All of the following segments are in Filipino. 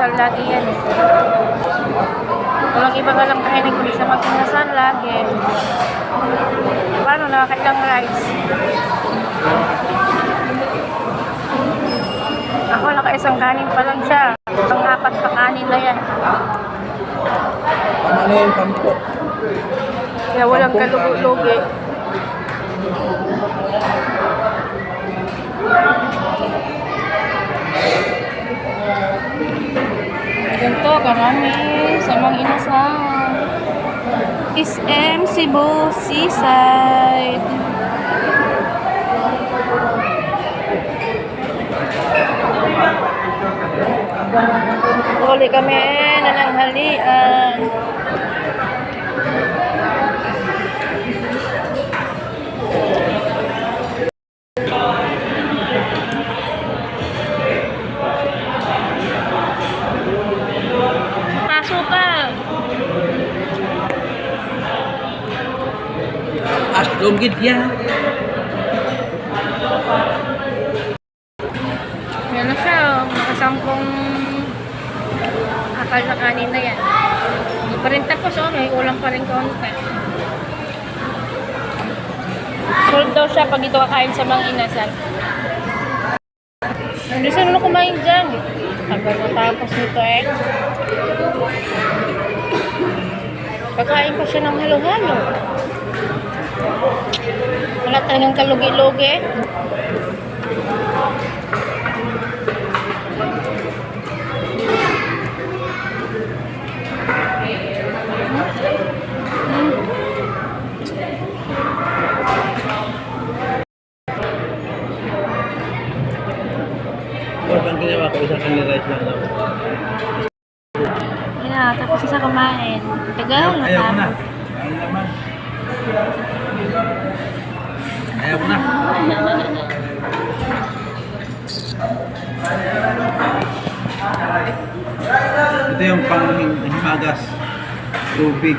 mag-inasal lagi yan. Walang iba ka lang kainin kundi sa mag-inasal lagi. Paano nakakailang rice? Ako naka-isang kanin pa lang siya. Ang apat pa kanin na yan. Ano yung kampo? Kaya walang kalugi-lugi. Ganito, karami sa mga inasal. SM Cebu Seaside. Uli kami na As lunggit yan. Na siya, oh. Nakasampung akal na kanin yan. Hindi pa rin tapos, oh. May ulam pa rin konti. Sold daw siya pag ito kakain sa mga inasal. Hindi sino na kumain dyan. Tagal matapos nito eh. Kakain pa siya ng halo-halo. Wala talagang kalugi-lugi. Or bang ginawa ko isang kanil rice lang. Yan na, tapos siya kumain. Tagal, na. matapos. Pang himagas. Tubig.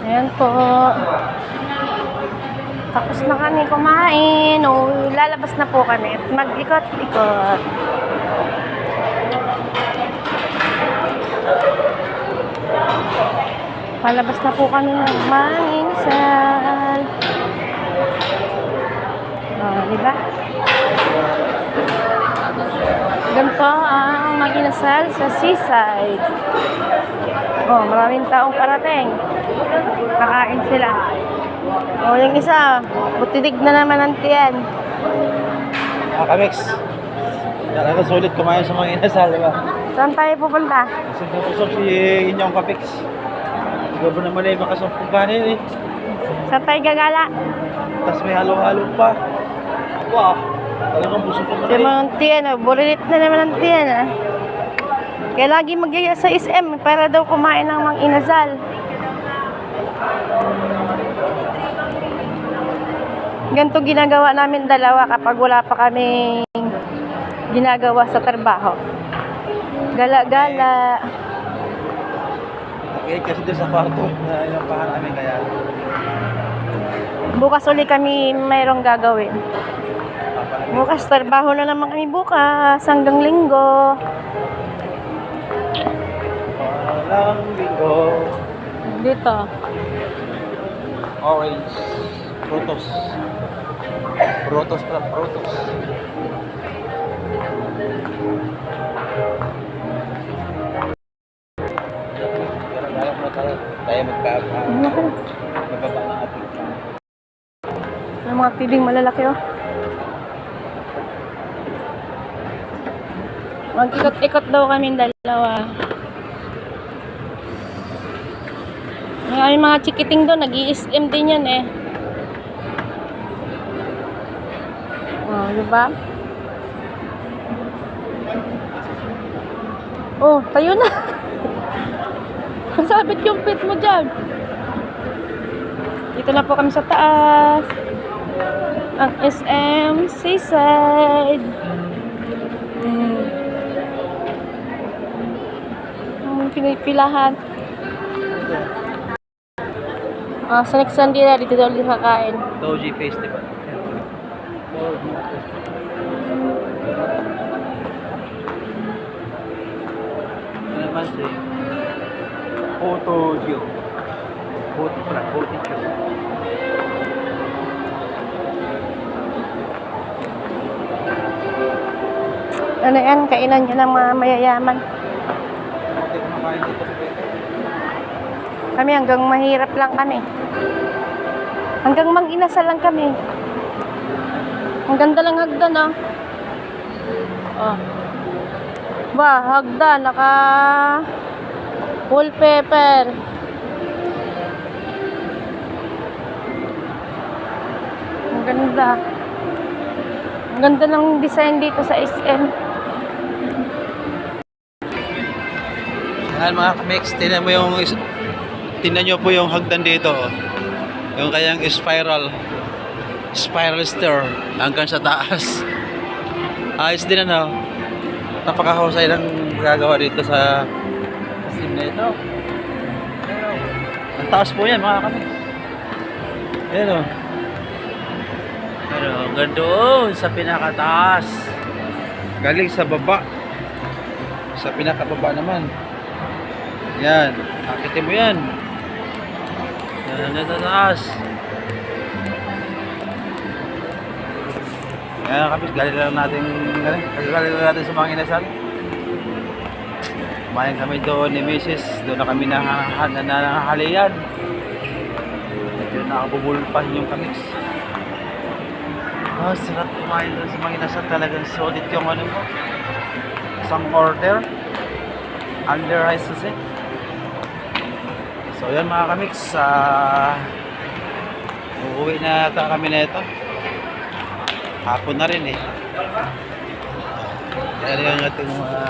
Ayan po. Tapos na kami kumain. O, lalabas na po kami. Mag-ikot-ikot. Palabas na po kami ng manginisal. O, di ba? Ganito ang mag-inasal sa seaside. Oh, maraming taong parating. Kakain sila. Oh, yung isa, butidig na naman ang tiyan. Ah, kamix. Talaga sulit kumain sa mga inasal, di ba? Saan tayo pupunta? Kasi napusok si inyong kapix. Siguro naman ay makasampung kanin eh. Saan tayo gagala? Tapos may halo-halo pa. Wow. Talagang busog ko Si mga tiyan, oh, burilit na naman ang tiyan, ah. Kaya lagi magyaya sa SM para daw kumain ng mga inasal. Ganito ginagawa namin dalawa kapag wala pa kami ginagawa sa trabaho. Gala-gala. Okay, kasi doon sa kwarto na yung pahan namin kaya. Bukas uli kami mayroong gagawin. Bukas trabaho na naman kami bukas hanggang linggo. Walang linggo. Dito. Orange. Frutos. Pero kaya mo tayo, ating. Ang mga tibing malalaki oh. Mag-ikot-ikot daw kami dalawa. May mga chikiting doon, nag ism din yan eh. Oh, di ba? Oh, tayo na. Sabit yung pit mo dyan. Dito na po kami sa taas. Ang SM Seaside. Mm. Ang pinipilahan. Ah, sa next Sunday na, dito daw ulit kakain. Doji Festival. Ano naman si Photo Gio. Photo pala, Photo Gio. Ano yan, kainan niya ng mga mayayaman. Hindi ko makain dito sa Pwede. Kami hanggang mahirap lang kami. Hanggang mag-inasal lang kami. Ang ganda lang hagdan, oh. Oh. Ba, hagdan, naka wallpaper. Ang ganda. Ang ganda ng design dito sa SM. Yan mga kamix, tingnan mo yung tingnan nyo po yung hagdan dito. oh. Yung kayang spiral spiral stair hanggang sa taas. Ayos din ano. Napakahusay ng gagawa dito sa sim na ito. Ang taas po yan mga kamix. Ayan o. Pero ganda sa pinakataas. Galing sa baba. Sa pinakababa naman. Yan. Akitin mo yan. Yan hanggang sa taas. Yan kapis, galing lang natin, galing, lang natin sa mga inasal. Kumain kami doon ni Mrs. Doon na kami nahahan na nahahalian. Medyo nakabubulpan yung kamis. Oh, sarap kumain doon sa mga inasal. Talagang solid yung ano mo. Isang order. Under rice kasi. So yan mga kamix, ah uuwi na ata kami na ito. Hapon na rin eh. Yan yung ating mga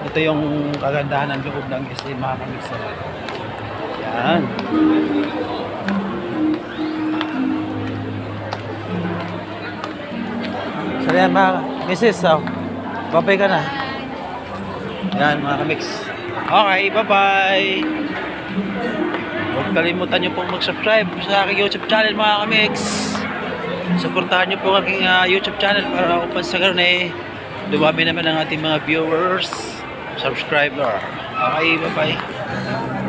ito yung kagandahan ng loob ng SM mga kamix. Yan. So yan mga misis, so, babay ka na. Yan mga kamix. Okay, bye-bye. Huwag kalimutan nyo pong mag-subscribe sa aking YouTube channel mga kamix. Suportahan nyo po aking ah, YouTube channel para upang sa ganun eh dumami naman ang ating mga viewers, subscriber. Okay, bye-bye.